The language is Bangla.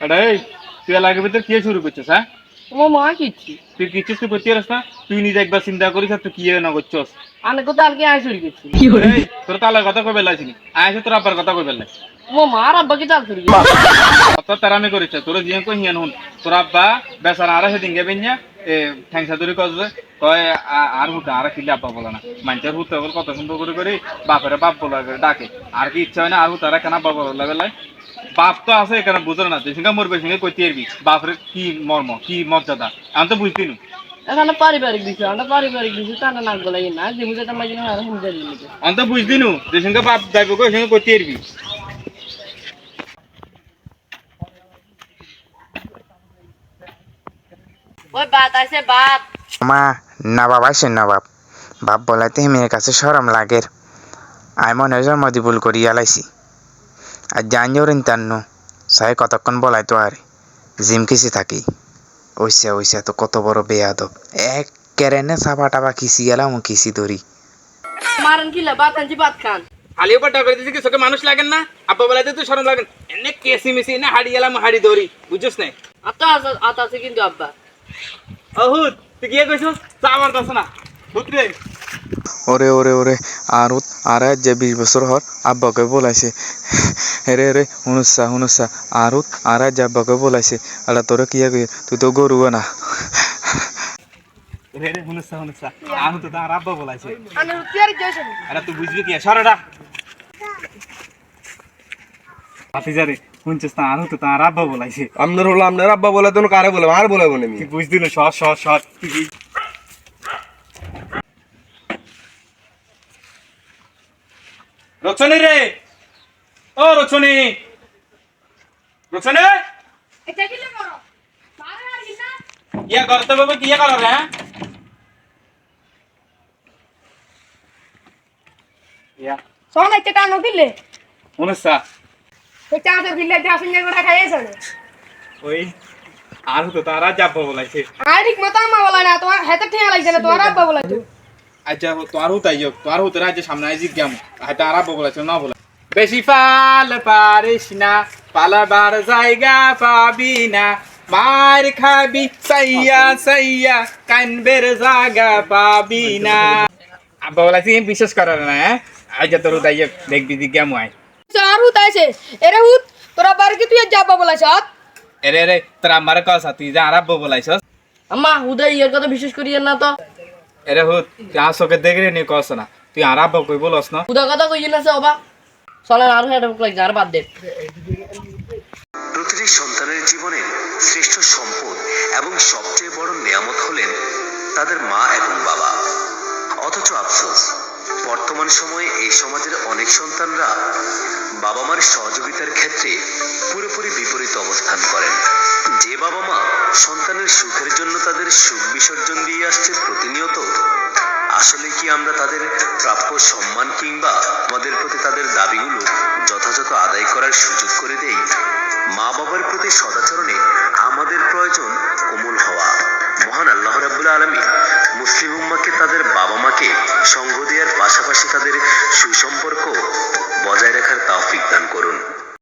এটা এই তুই এলাকার ভিতর কি শুরু করছিস হ্যাঁ? ও মা কিচ্ছি। তুই কিছু তো করতে পারিস না? তুই নিজে একবার চিন্তা করিস আর তুই কি না করছস। আনে কোথাও আলকে আয় শুরু করছি। তোর তালার কথা কবে বেলাইছিনি আয়সে তোর আব্বার কথা কবে বেলাই ও মা আর আব্বা কি চাল চুরি করছি? অত তারামি করেছে তোর জিয়ে কই হিয়ান হুন। তোর আব্বা বেচারা আর সেদিন গেবেন ঠ্যাংসা ধরে কজবে কয় আর হুতে আর কিলে আব্বা বলে না। মানুষের হুতে বল কত সুন্দর করে করে বাপের বাপ বলা করে ডাকে। আর কি ইচ্ছা হয় না আর হুতে আর কেন আব্বা বলা বাপ তো আছে এখানে বুঝলো না তুই সঙ্গে মরবে সঙ্গে কইতে পারবি বাপের কি মর্ম কি মর্যাদা আমি তো বুঝতি নু। এখানে পারিবারিক বিষয় আমরা পারিবারিক বিষয় টানা নাক গলাই না যে বুঝে তো মাঝে আর হুমজা দিলি আমি তো বুঝতি নু তুই সঙ্গে বাপ যাইব কই সঙ্গে কইতে পারবি ওই বাত আছে বাত মা নবাব আসে নবাব। বাপ বলাতে মেয়ের কাছে সরম লাগের। আই মনে হয় জন্মদি ভুল করি আলাইছি। আর জান জরিন তান্নু সাই কতক্ষণ বলাই তো আরে? জিম কিসি থাকি? ওইসা ওইসা তো কত বড় বেয়াদব। এক কেরেনে সাবা টাবা কিসি গেলাম কিসি ধরি। মারেন কিলা বাত আনছি বাত খান। আলিও পাটা করে দিছি কিছু মানুষ লাগেন না? আব্বা বলাইতে তুই শরম লাগেন এনে কেসি মিসি না হাড়ি গেলাম হাড়ি দৌড়ি বুঝছিস না? আত আত আছে কিন্তু আব্বা। অহুত তুই কি কইছিস চাবার দছ না হুতরে ওরে ওরে ওরে আর আর যে বিশ বছর হর আব্বাকে বলাইছে। রে রে হুনুসা হুনুসা আর আর যে আব্বাকে বলাইছে। আলা তোরা কি আগে তুই তো গরু না রে রে তো তার আব্বা বলাইছে। আরে তুই বুঝবি কি? সরডা শুনছিস না আহু তো তার আব্বা বলাইছে। আপনার হলো আপনার আব্বা বলে তো কারে বলে? আর বলে বলে আমি তুই সর সর সর। রচনী রে! ও রচনী! রচনী! এটা কিলে করো? মারে আর কিনা ইয়া করতে কি ইয়া করো রে ইয়া। আছে কিলে এটা সঙ্গে করে খাইয়েছ ওই আর তো তারা যাব বলাইছে। আর ঠিক মতো আমা বলা না তোমার হাতে ঠিক লাগছে না তোমার আব্বা বলা তো। আচ্ছা তোর হুতাই যোগ তোর হুতে রাজ্যে সামনে আই জিজ্ঞাম। হয়তো আরব বলেছে না বলে। বেশি পাল পারিস না পালাবার জায়গা পাবি না। মার খাবি সাইয়া সাইয়া কানবের জায়গা পাবি না। আব্বা বলাইছে বিশ্বাস করার না আজ তোর হুতাই দেখবি জিজ্ঞাম আয়। আছে। এরে হুত তোরা বার কি তুই যাবা বলাছ এরে রে তোর আমার কসা তুই যা আরব বলাইছ। আম্মা হুদাই এর কথা বিশ্বাস করিয়েন না তো। এরে হুত তুই আসকে দেখরে নি কস না। তুই আরব কই বলস না। হুদা কথা কইছেন আছে অবা চলেন আর হেড লাগছে আর বাদ দে। প্রতিটি সন্তানের জীবনের শ্রেষ্ঠ সম্পদ এবং সবচেয়ে বড় নিয়ামত হলেন তাদের মা এবং বাবা। অথচ আফসোস বর্তমান সময়ে এই সমাজের অনেক সন্তানরা বাবা মার সহযোগিতার ক্ষেত্রে পুরোপুরি বিপরীত অবস্থান করেন। যে বাবা মা সন্তানের সুখের জন্য তাদের সুখ বিসর্জন দিয়ে আসছে প্রতিনিয়ত, আসলে কি আমরা তাদের প্রাপ্য সম্মান কিংবা আমাদের প্রতি তাদের দাবিগুলো যথাযথ আদায় করার সুযোগ করে দেই? উম্মাকে তাদের বাবা মাকে সঙ্গ দেওয়ার পাশাপাশি তাদের সুসম্পর্ক বজায় রাখার তাওফিক দান করুন।